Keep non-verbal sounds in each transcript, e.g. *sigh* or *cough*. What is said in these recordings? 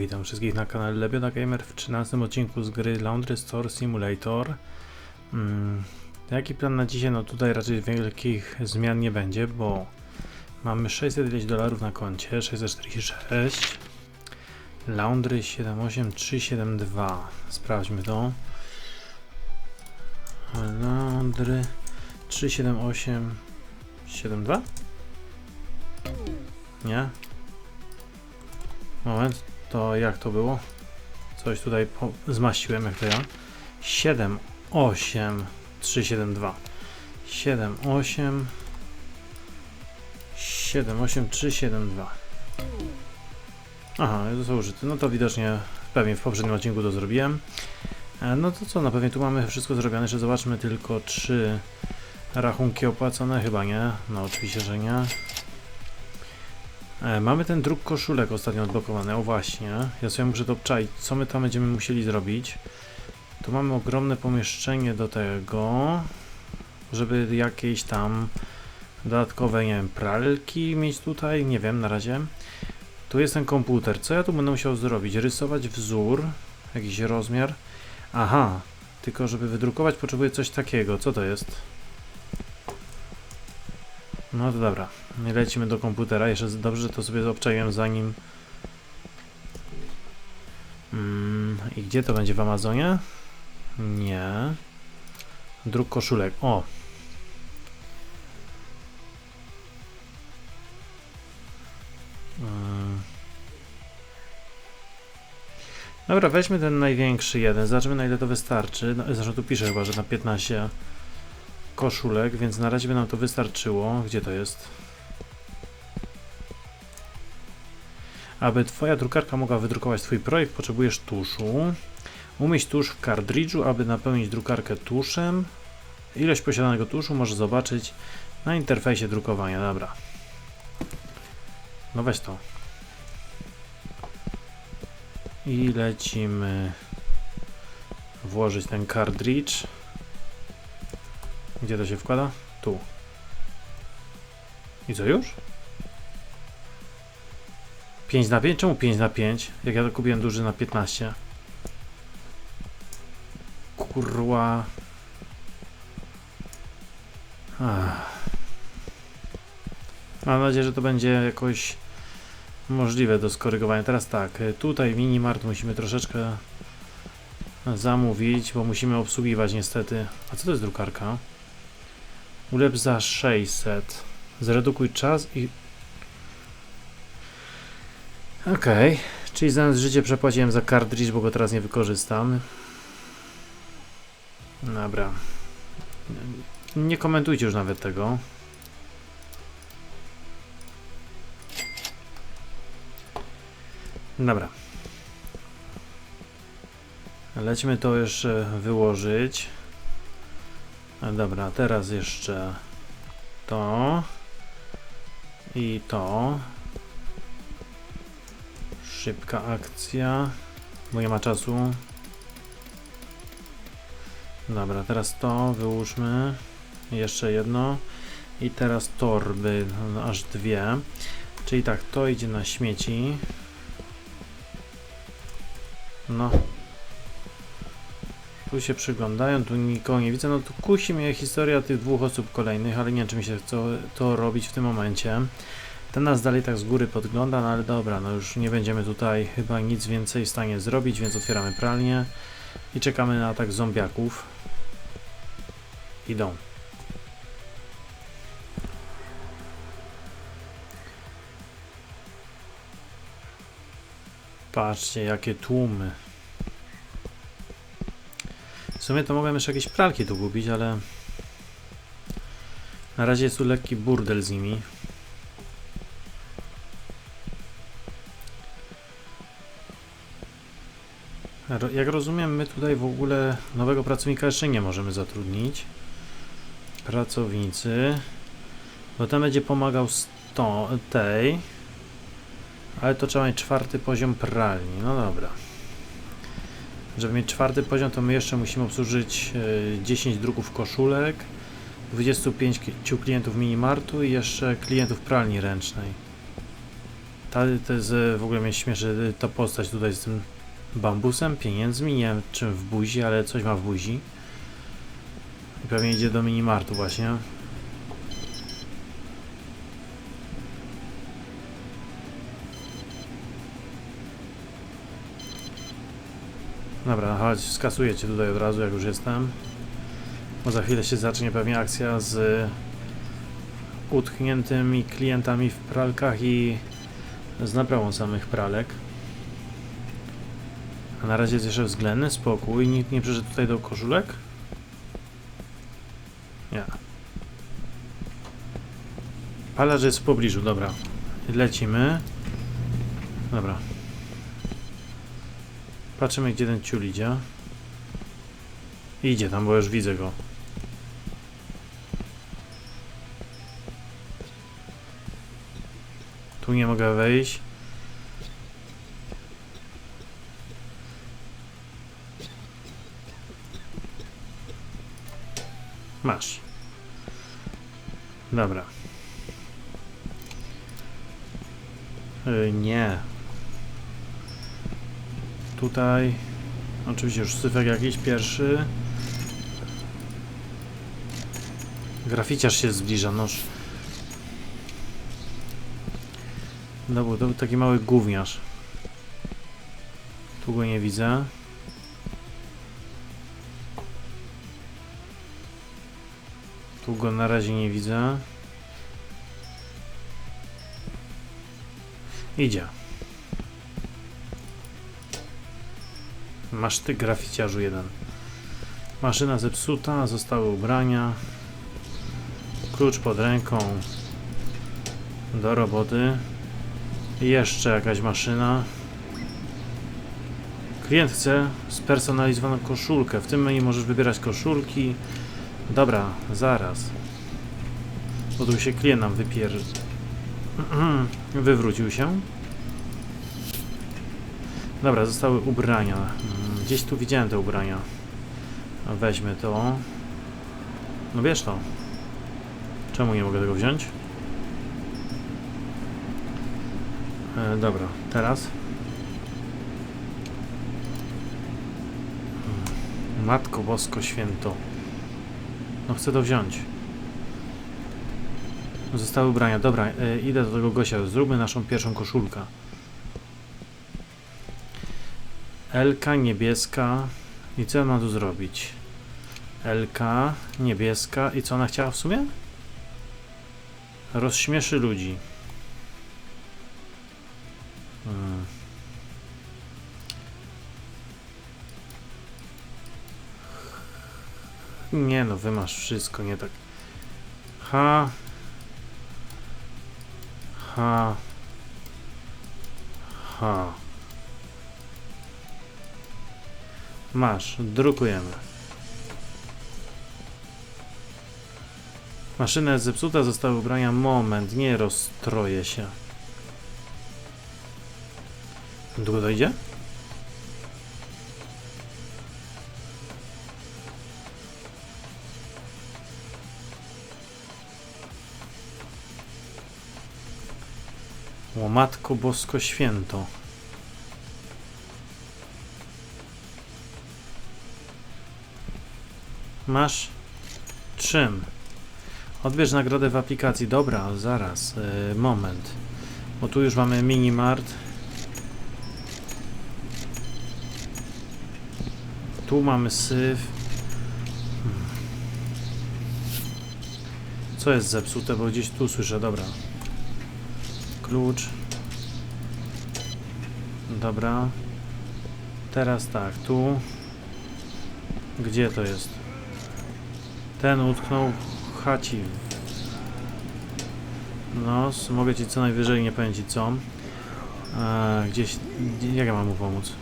Witam wszystkich na kanale Lebiona Gamer w 13 odcinku z gry Laundry Store Simulator. Mm, jaki plan na dzisiaj? No tutaj raczej wielkich zmian nie będzie, bo mamy 600 ileś dolarów na koncie, 646. Laundry 78372. Sprawdźmy to. Laundry 37872? Nie? Moment, to jak to było? Coś tutaj zmaściłem, jak to ja. 7, 8, 3, 7, 2. 7, 8, 7, 8, 3, 7, 2. Aha, to są użyte. No to widocznie pewnie w poprzednim odcinku to zrobiłem. E, No to co, no pewnie tu mamy wszystko zrobione. Jeszcze zobaczmy tylko, czy rachunki opłacone. Chyba nie. No oczywiście, że nie. E, mamy ten druk koszulek ostatnio odblokowany, o właśnie. Ja sobie muszę to obczaić, co my tam będziemy musieli zrobić. Tu mamy ogromne pomieszczenie do tego, żeby jakieś tam dodatkowe, nie wiem, pralki mieć tutaj, nie wiem, na razie. Tu jest ten komputer, co ja tu będę musiał zrobić? Rysować wzór, jakiś rozmiar. Aha, tylko żeby wydrukować potrzebuję coś takiego, co to jest? No to dobra. Lecimy do komputera. Jeszcze dobrze, że to sobie obczaiłem zanim. Mm, I gdzie to będzie w Amazonie? Nie. Druk koszulek. O! Mm. Dobra, weźmy ten największy jeden. Zobaczmy na ile to wystarczy. No, zresztą tu pisze chyba, że na 15 koszulek, więc na razie by nam to wystarczyło. Gdzie to jest? Aby Twoja drukarka mogła wydrukować Twój projekt, potrzebujesz tuszu. Umieść tusz w kartridżu, aby napełnić drukarkę tuszem. Ilość posiadanego tuszu możesz zobaczyć na interfejsie drukowania. Dobra. No weź to. I lecimy włożyć ten kartridż. Gdzie to się wkłada? Tu. I co już? 5 na 5? Czemu 5 na 5? Jak ja to kupiłem duży na 15. Kurwa. Mam nadzieję, że to będzie jakoś możliwe do skorygowania. Teraz tak, tutaj minimart musimy troszeczkę zamówić, bo musimy obsługiwać niestety. A co to jest drukarka? Ulepsz za 600. Zredukuj czas i... Okej. Czyli zamiast życie przepłaciłem za cartridge, bo go teraz nie wykorzystam. Dobra. Nie komentujcie już nawet tego. Dobra. Lećmy to jeszcze wyłożyć. Dobra, teraz jeszcze to i to. Szybka akcja, bo nie ma czasu. Dobra, teraz to wyłóżmy. Jeszcze jedno. I teraz torby, aż dwie. Czyli tak, to idzie na śmieci. No, tu się przyglądają, tu nikogo nie widzę. No tu kusi mnie historia tych dwóch osób kolejnych, ale nie wiem, czy mi się chce to robić w tym momencie. Ten nas dalej tak z góry podgląda, no ale dobra, no już nie będziemy tutaj chyba nic więcej w stanie zrobić, więc otwieramy pralnię i czekamy na atak zombiaków. Idą. Patrzcie, jakie tłumy. Sumie to mogłem jeszcze jakieś pralki tu ale na razie jest tu lekki burdel z nimi. Jak rozumiem, my tutaj w ogóle nowego pracownika jeszcze nie możemy zatrudnić. Pracownicy. Bo ten będzie pomagał z tej. Ale to trzeba mieć czwarty poziom pralni. No dobra. Żeby mieć czwarty poziom, to my jeszcze musimy obsłużyć e, 10 druków koszulek, 25 ki- klientów minimartu i jeszcze klientów pralni ręcznej. Ta, to jest e, w ogóle mnie śmieszy e, ta postać tutaj z tym bambusem, pieniędzmi, nie wiem czym w buzi, ale coś ma w buzi. I pewnie idzie do minimartu właśnie. Dobra, chodź, skasuję cię tutaj od razu, jak już jestem. Bo za chwilę się zacznie pewnie akcja z utkniętymi klientami w pralkach i z naprawą samych pralek. A na razie jest jeszcze względny spokój. Nikt nie przyszedł tutaj do koszulek? Nie. Palarz jest w pobliżu, dobra. Lecimy. Dobra. Patrzymy, gdzie ten ciul idzie. Idzie tam, bo już widzę go. Tu nie mogę wejść. Masz. Dobra. Y, nie. Tutaj. Oczywiście już syfek jakiś pierwszy. Graficiarz się zbliża, noż. No bo to był taki mały gówniarz. Tu go nie widzę. Tu go na razie nie widzę. Idzie. Masz ty graficiarzu jeden. Maszyna zepsuta, zostały ubrania. Klucz pod ręką. Do roboty. Jeszcze jakaś maszyna. Klient chce spersonalizowaną koszulkę. W tym menu możesz wybierać koszulki. Dobra, zaraz. Bo tu się klient nam wypier... *clears throat* Wywrócił się. Dobra, zostały ubrania. Mm, Gdzieś tu widziałem te ubrania. Weźmy to. No wiesz to. Czemu nie mogę tego wziąć? E, dobra, teraz. Hmm. Matko Bosko Święto. No chcę to wziąć. Zostały ubrania. Dobra, e, idę do tego gościa. Zróbmy naszą pierwszą koszulkę. Elka niebieska. I co ja mam tu zrobić? Elka niebieska. I co ona chciała w sumie? Rozśmieszy ludzi. Hmm. Nie no, wy masz wszystko, nie tak. Ha. Ha. Ha. Masz, drukujemy. Maszyna jest zepsuta, zostały ubrania. Moment, nie rozstroję się. Długo dojdzie? O Matko Bosko Święto. Masz czym? Odbierz nagrodę w aplikacji. Dobra, zaraz, yy, moment. Bo tu już mamy minimart. Tu mamy syf. Hmm. Co jest zepsute, bo gdzieś tu słyszę, dobra. Klucz. Dobra. Teraz tak, tu. Gdzie to jest? Ten utknął w chaci. No, mogę ci co najwyżej, nie ci co. E, gdzieś, jak ja mam mu pomóc?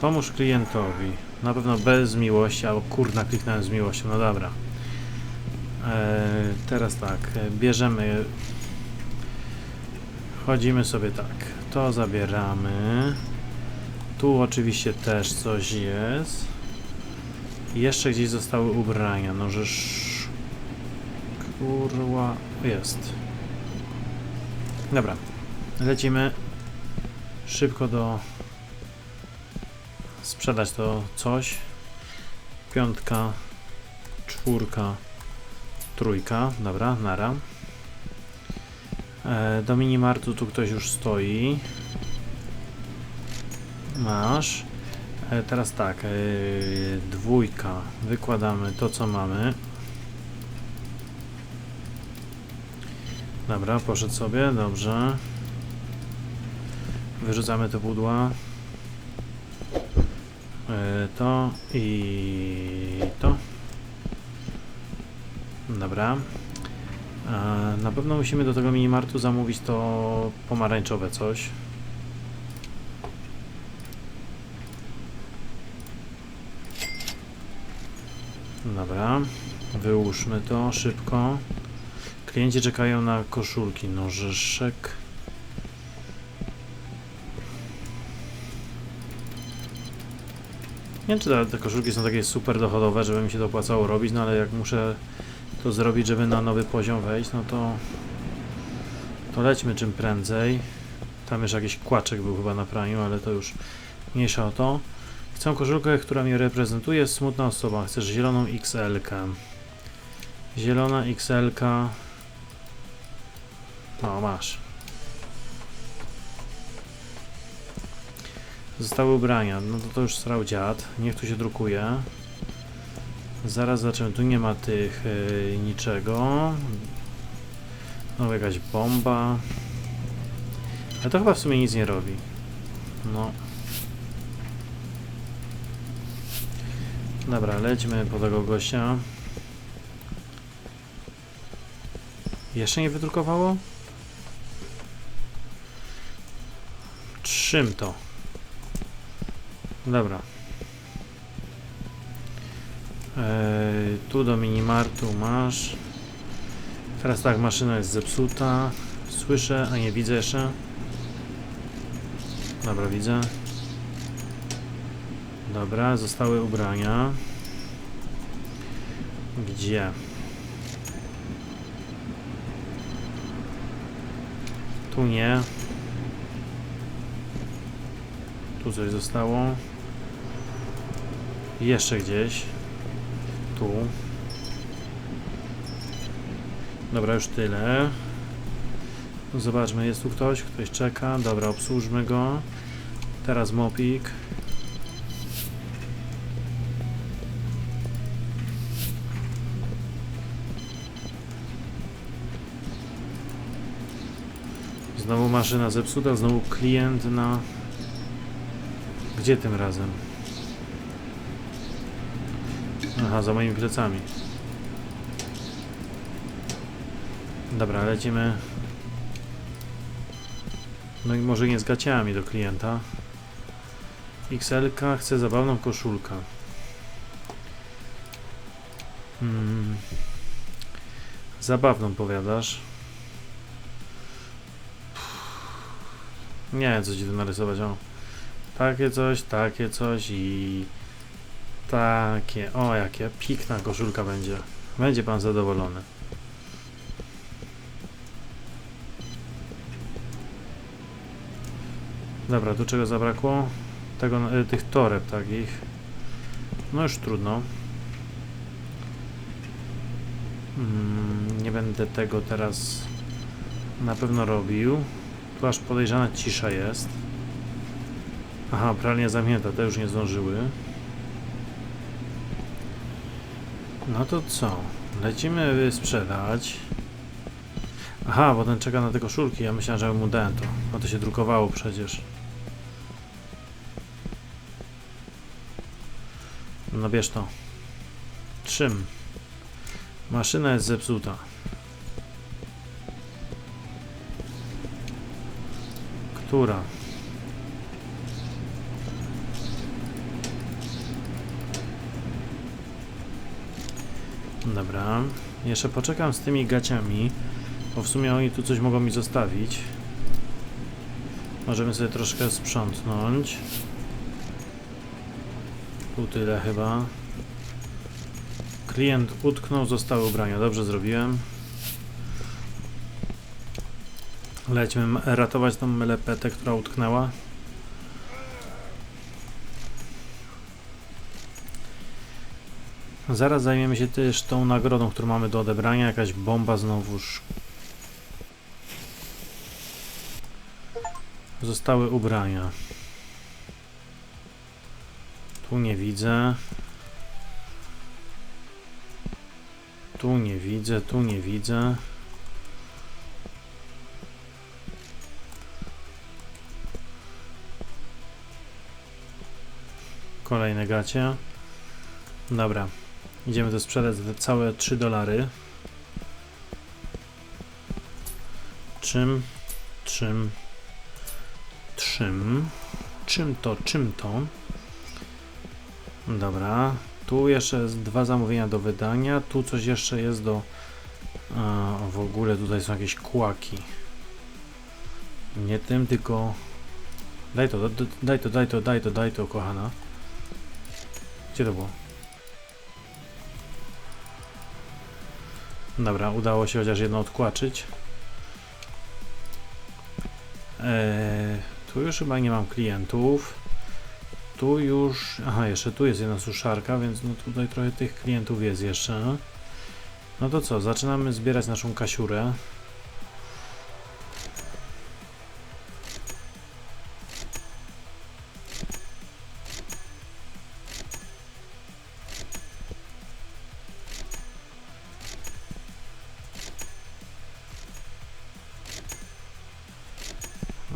Pomóż klientowi. Na pewno bez miłości, albo kurna kliknąłem z miłością, no dobra. E, teraz tak, bierzemy... Chodzimy sobie tak, to zabieramy. Tu oczywiście też coś jest. Jeszcze gdzieś zostały ubrania, no żeż... Kurwa... Jest. Dobra. lecimy szybko do sprzedać to coś. Piątka, czwórka, trójka, dobra, nara. E, do minimartu tu ktoś już stoi. Masz. E, teraz tak, e, dwójka, wykładamy to co mamy. Dobra, poszedł sobie, dobrze. Wyrzucamy te pudła. E, To i to. Dobra. Na pewno musimy do tego minimartu zamówić to pomarańczowe coś. Dobra. Wyłóżmy to szybko. Klienci czekają na koszulki. Nożeszek. Nie wiem, czy te, te koszulki są takie super dochodowe, żeby mi się to opłacało robić, no ale jak muszę to zrobić, żeby na nowy poziom wejść, no to to lećmy czym prędzej. Tam już jakiś kłaczek był chyba na praniu, ale to już mniejsza o to. Chcę koszulkę, która mnie reprezentuje. Smutna osoba. Chcesz zieloną XL. -kę. Zielona XL. -ka. No, masz. Zostały ubrania. No to, to już srał dziad. Niech tu się drukuje. Zaraz zaczynamy. Tu nie ma tych yy, niczego. No jakaś bomba. Ale to chyba w sumie nic nie robi. No. Dobra, lećmy po tego gościa. Jeszcze nie wydrukowało? Czym to? Dobra. Eee, tu do minimartu masz. Teraz tak, maszyna jest zepsuta. Słyszę, a nie widzę jeszcze. Dobra, widzę. Dobra, zostały ubrania. Gdzie? Tu nie. Tu coś zostało. Jeszcze gdzieś. Tu. Dobra, już tyle. Zobaczmy, jest tu ktoś, ktoś czeka. Dobra, obsłużmy go. Teraz mopik. Znowu maszyna zepsuta, znowu klient na... Gdzie tym razem? Aha, za moimi plecami. Dobra, lecimy. No i może nie z gaciami do klienta. XL-ka chce zabawną koszulkę. Hmm. Zabawną powiadasz. Nie wiem, co ci tu narysować. O. Takie coś, takie coś i takie. O, jakie pikna koszulka będzie. Będzie pan zadowolony. Dobra, tu czego zabrakło? Tego, y, tych toreb takich. No już trudno. Mm, nie będę tego teraz na pewno robił. Tu aż podejrzana cisza jest. Aha, pralnia zamknięta, te już nie zdążyły. No to co? Lecimy sprzedać. Aha, bo ten czeka na te koszulki. Ja myślałem, że mu dałem to. No to się drukowało przecież. No bierz to. Czym? Maszyna jest zepsuta. Która? Dobra. Jeszcze poczekam z tymi gaciami, bo w sumie oni tu coś mogą mi zostawić. Możemy sobie troszkę sprzątnąć. Tu tyle chyba. Klient utknął, zostały ubrania. Dobrze zrobiłem. Lećmy ratować tą melepetę, która utknęła. Zaraz zajmiemy się też tą nagrodą, którą mamy do odebrania. Jakaś bomba znowuż. Zostały ubrania. Tu nie widzę. Tu nie widzę, tu nie widzę. Kolejne gacie. Dobra. Idziemy to sprzedać za całe 3 dolary. Czym? Czym? Czym? Czym to? Czym to? Dobra. Tu jeszcze jest dwa zamówienia do wydania. Tu coś jeszcze jest do... A, w ogóle tutaj są jakieś kłaki. Nie tym, tylko... Daj to, daj to, daj to, daj to, daj to, kochana. Gdzie to było? Dobra, udało się chociaż jedno odkłaczyć. Eee, tu już chyba nie mam klientów. Tu już... Aha, jeszcze tu jest jedna suszarka, więc no tutaj trochę tych klientów jest jeszcze. No to co, zaczynamy zbierać naszą kasiurę.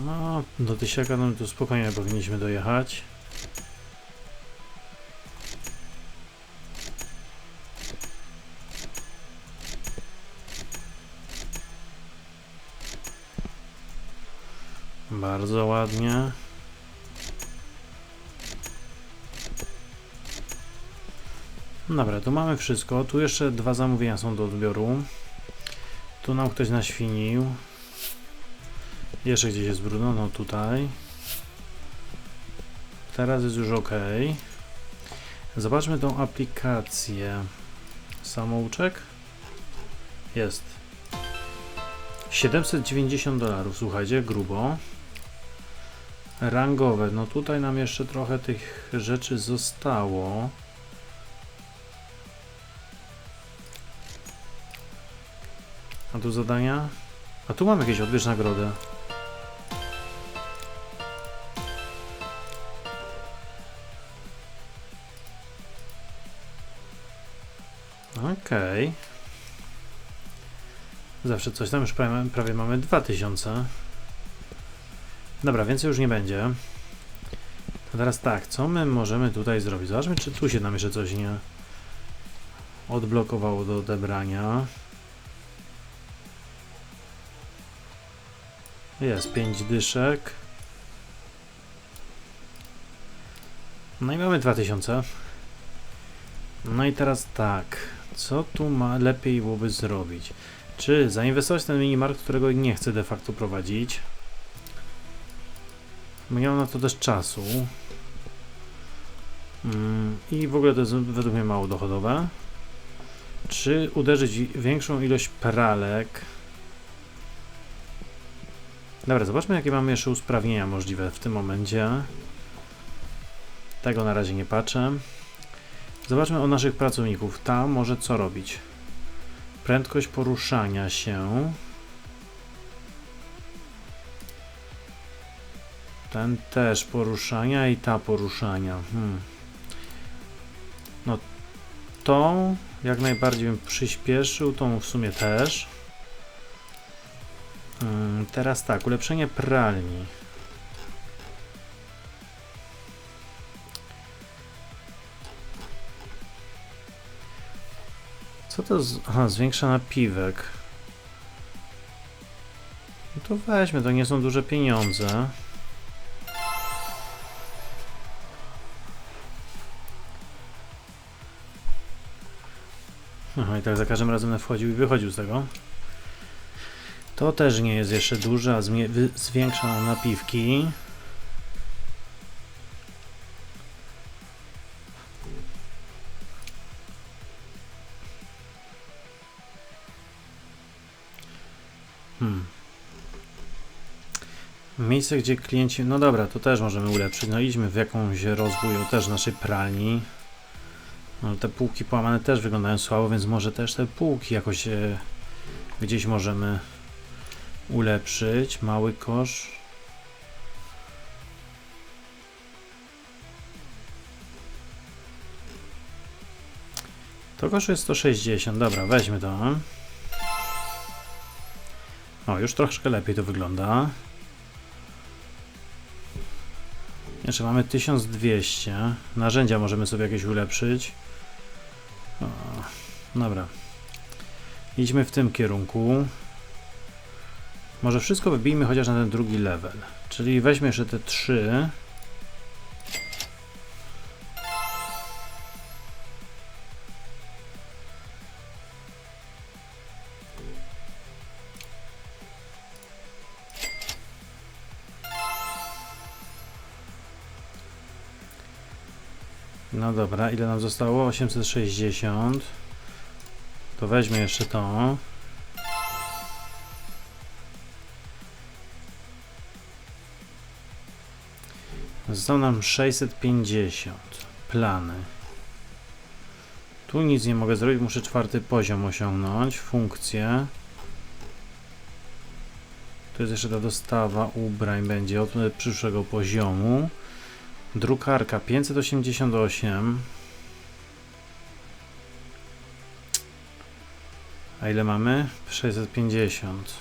No, do tysiaka no tu spokojnie powinniśmy dojechać. Bardzo ładnie. Dobra, tu mamy wszystko. Tu jeszcze dwa zamówienia są do odbioru. Tu nam ktoś naświnił. Jeszcze gdzieś jest brudno, no tutaj. Teraz jest już ok. Zobaczmy tą aplikację. Samouczek? Jest. 790 dolarów, słuchajcie, grubo. Rangowe, no tutaj nam jeszcze trochę tych rzeczy zostało. A tu zadania? A tu mamy jakieś odbierz nagrodę. Okej. Zawsze coś tam już prawie, prawie mamy 2000. Dobra, więcej już nie będzie. To teraz tak, co my możemy tutaj zrobić? Zobaczmy, czy tu się nam jeszcze coś nie odblokowało do odebrania. Jest 5 dyszek. No i mamy 2000. No i teraz tak, co tu ma lepiej byłoby zrobić? Czy zainwestować w ten minimarkt, którego nie chcę de facto prowadzić? Mam na to też czasu. Mm, I w ogóle to jest według mnie mało dochodowe. Czy uderzyć większą ilość pralek? Dobra, zobaczmy jakie mamy jeszcze usprawnienia możliwe w tym momencie. Tego na razie nie patrzę. Zobaczmy o naszych pracowników. Ta może co robić? Prędkość poruszania się. Ten też poruszania i ta poruszania. Hmm. No tą jak najbardziej bym przyspieszył, tą w sumie też. Hmm, teraz tak, ulepszenie pralni. Co to z... Aha, zwiększa napiwek. No to weźmy, to nie są duże pieniądze. Aha, i tak za każdym razem wchodził i wychodził z tego. To też nie jest jeszcze duże, a zwiększa napiwki. Miejsce, gdzie klienci... No dobra, to też możemy ulepszyć. No idźmy w jakąś rozwój też naszej pralni. No, te półki połamane też wyglądają słabo, więc może też te półki jakoś e, gdzieś możemy ulepszyć. Mały kosz. To kosztuje 160. Dobra, weźmy to. O, już troszkę lepiej to wygląda. Jeszcze mamy 1200. Narzędzia możemy sobie jakieś ulepszyć. O, dobra. Idźmy w tym kierunku. Może wszystko wybijmy chociaż na ten drugi level. Czyli weźmy jeszcze te trzy. No dobra, ile nam zostało? 860. To weźmy jeszcze to. Zostało nam 650. Plany. Tu nic nie mogę zrobić, muszę czwarty poziom osiągnąć. Funkcje. Tu jest jeszcze ta dostawa ubrań, będzie od przyszłego poziomu. Drukarka 588. A ile mamy? 650.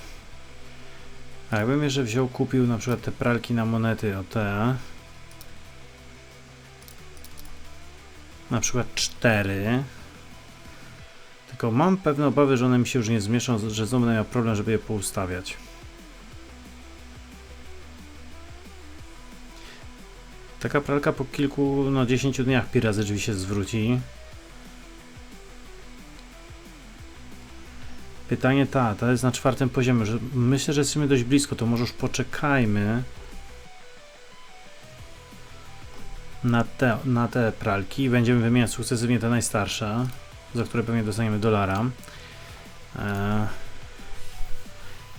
A jakbym jeszcze wziął, kupił na przykład te pralki na monety o te. Na przykład 4. Tylko mam pewne obawy, że one mi się już nie zmieszczą, że znowu będę miał problem, żeby je poustawiać. Taka pralka po kilku, no 10 dniach pi razy drzwi się zwróci. Pytanie ta, ta jest na czwartym poziomie, że myślę, że jesteśmy dość blisko, to może już poczekajmy na te, na te pralki i będziemy wymieniać sukcesywnie te najstarsze, za które pewnie dostaniemy dolara. Eee,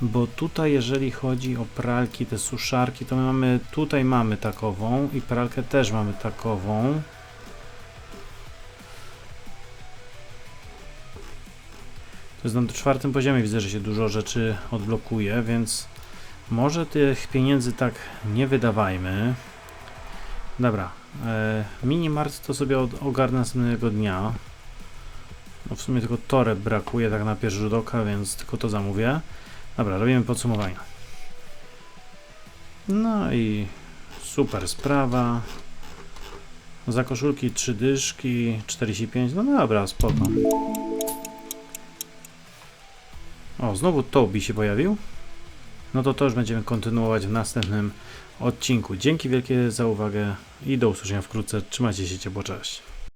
bo tutaj jeżeli chodzi o pralki, te suszarki, to my mamy, tutaj mamy takową i pralkę też mamy takową. To jest na czwartym poziomie, widzę, że się dużo rzeczy odblokuje, więc może tych pieniędzy tak nie wydawajmy. Dobra, e, minimart to sobie od, ogarnę następnego dnia. No w sumie tylko toreb brakuje tak na pierwszy rzut oka, więc tylko to zamówię. Dobra, robimy podsumowania. No i super sprawa. Za koszulki 3 dyszki, 45. No dobra, spoko. O, znowu Tobi się pojawił. No to to już będziemy kontynuować w następnym odcinku. Dzięki wielkie za uwagę i do usłyszenia wkrótce. Trzymajcie się ciepło, cześć.